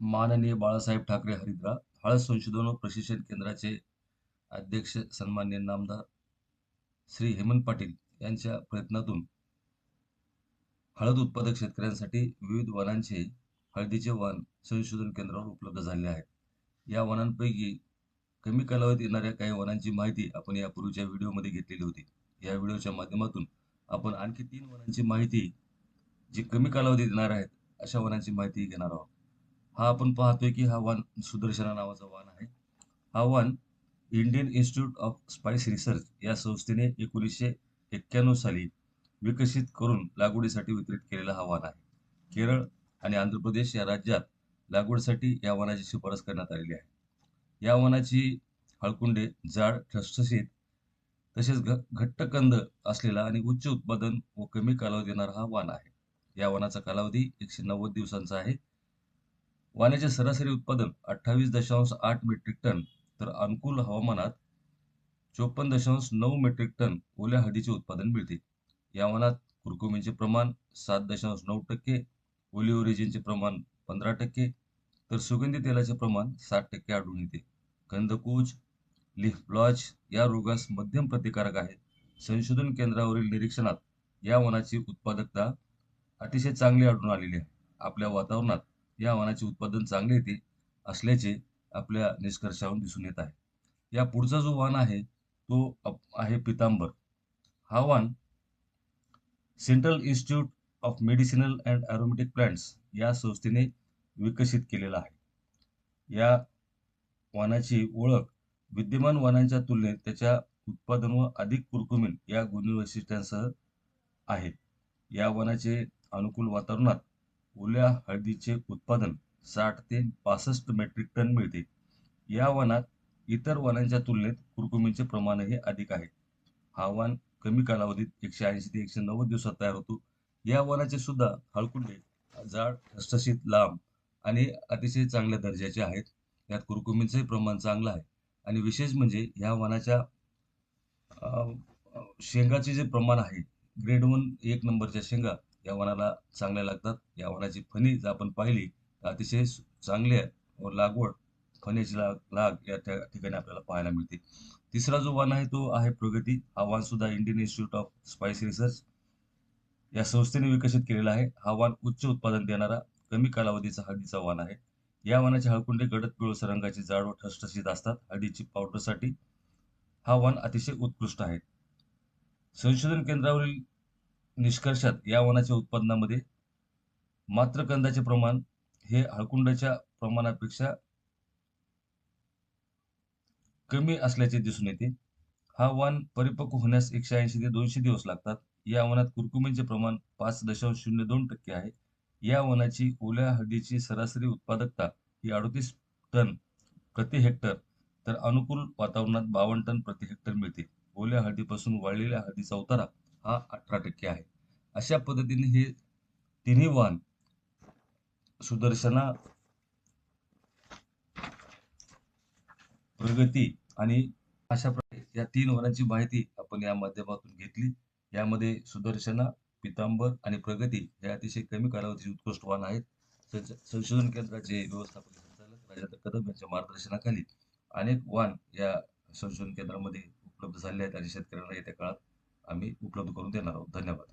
माननीय बाळासाहेब ठाकरे हरिद्रा हळद संशोधन व प्रशिक्षण केंद्राचे अध्यक्ष सन्मान्य नामदार श्री हेमंत पाटील यांच्या प्रयत्नातून हळद उत्पादक शेतकऱ्यांसाठी विविध वनांचे हळदीचे वन संशोधन केंद्रावर उपलब्ध झाले आहेत. या वनांपैकी कमी कालावधीत येणाऱ्या काही वनांची माहिती आपण यापूर्वीच्या व्हिडिओमध्ये घेतलेली होती. या व्हिडिओच्या माध्यमातून आपण आणखी तीन वनांची माहिती जी कमी कालावधीत येणार आहेत अशा वनांची माहिती घेणार आहोत. हा आपण पाहतोय की हा वाण सुदर्शना नावाचा वाण आहे. हा वाण Indian Institute of Spice Research या संस्थेने एकोणीसशे एक्क्याण्णव साली विकसित करून लागवडीसाठी वितरित केलेला हा वाण आहे. केरळ आणि आंध्र प्रदेश या राज्यात लागवडीसाठी या वनाची शिफारस करण्यात आलेली आहे. या वनाची हळकुंडे जाड ठसठशीत तसेच घ घट्ट कंद असलेला आणि उच्च उत्पादन व कमी कालावधी देणारा हा वाण आहे. या वनाचा कालावधी एकशे नव्वद दिवसांचा आहे. वाण्याचे सरासरी उत्पादन अठ्ठावीस दशांश आठ मेट्रिक टन तर अनुकूल हवामानात चोपन्न दशांश नऊ मेट्रिक टन ओल्या हळदीचे उत्पादन मिळते. या वनात कुरकुमीचे प्रमाण सात दशांश नऊ टक्के ओलिओरिजिनचे प्रमाण पंधरा टक्के तर सुगंधी तेलाचे प्रमाण साठ टक्के आढळून येते. कंदकूज लिफ ब्लॉच या रोगास मध्यम प्रतिकारक आहे संशोधन केंद्रावरील निरीक्षणात या वनाची उत्पादकता अतिशय चांगली आढळून आलेली आहे. आपल्या वातावरणात या वाहनाचे उत्पादन चांगले येते असल्याचे आपल्या निष्कर्षावरून दिसून येत आहे. या पुढचा जो वाण आहे तो आहे पितांबर. हा वाण Central Institute of Medicinal and Aromatic Plants या संस्थेने विकसित केलेला आहे. या वाणाची ओळख विद्यमान वाणांच्या तुलनेत त्याच्या उत्पादन व अधिक कुरकुमीन या गुणवैशिष्ट्यांसह आहे. या वनाचे अनुकूल वातावरणात ओल्या हळदीचे उत्पादन साठ ते पासष्ट मेट्रिक टन मिळते. या वनात इतर वनांच्या तुलनेत कुरकुमीचे प्रमाणही अधिक आहे. हा वन कमी कालावधीत एकशे ऐंशी ते एकशे नव्वद दिवसात तयार होतो. या वनाचे सुद्धा हळकुंडे जाड ठसठशीत लांब आणि अतिशय चांगल्या दर्जाचे आहेत. यात कुरकुमींचंही प्रमाण चांगलं आहे. आणि विशेष म्हणजे ह्या वनाच्या शेंगाचे जे प्रमाण आहे ग्रेड वन एक नंबरच्या शेंगा या वनाला चांगल्या लागतात. या वनाची फणी जर आपण पाहिली तर अतिशय चांगली लागवड फण्याची लाग लाग या त्या ठिकाणी आपल्याला पाहायला मिळते. तिसरा जो वाण आहे तो आहे प्रगती. हा वाण सुद्धा Indian Institute of Spice Research या संस्थेने विकसित केलेला आहे. हा वाण उच्च उत्पादन देणारा कमी कालावधीचा हळदीचा वाण आहे. या वाणाचे हळकुंडे गडद पिवळसर रंगाची जाड व ठसठशीत असतात. हळदीची पावडरसाठी हा वाण अतिशय उत्कृष्ट आहे. संशोधन केंद्रावरील निष्कर्षात या वनाच्या उत्पादनामध्ये मात्र कंदाचे प्रमाण हे हळकुंडाच्या प्रमाणापेक्षा कमी असल्याचे दिसून येते. हा वाण परिपक्व होण्यास एकशे ऐंशी ते दोनशे दिवस लागतात. या वनात कुरकुमींचे प्रमाण पाच दशांश शून्य दोन टक्के आहे. या वनाची ओल्या हळदीची सरासरी उत्पादकता ही अडतीस टन प्रति हेक्टर तर अनुकूल वातावरणात बावन्न टन प्रति हेक्टर मिळते. ओल्या हळदीपासून वाळलेल्या हळदीचा उतारा हा अठरा टक्के आहे. अशा पद्धतीने हे तिन्ही वाहन सुदर्शना प्रगती आणि अशा प्रकारे या तीन वाहनांची माहिती आपण या माध्यमातून घेतली. यामध्ये सुदर्शना पितांबर आणि प्रगती हे अतिशय कमी कालावधीचे उत्कृष्ट वाहन आहेत. संशोधन केंद्राचे व्यवस्थापक संचालक राजेंद्र कदम यांच्या मार्गदर्शनाखाली अनेक वाहन या संशोधन केंद्रामध्ये उपलब्ध झाले आहेत आणि शेतकऱ्यांना येत्या काळात आम्ही उपलब्ध करून देणार आहोत. धन्यवाद.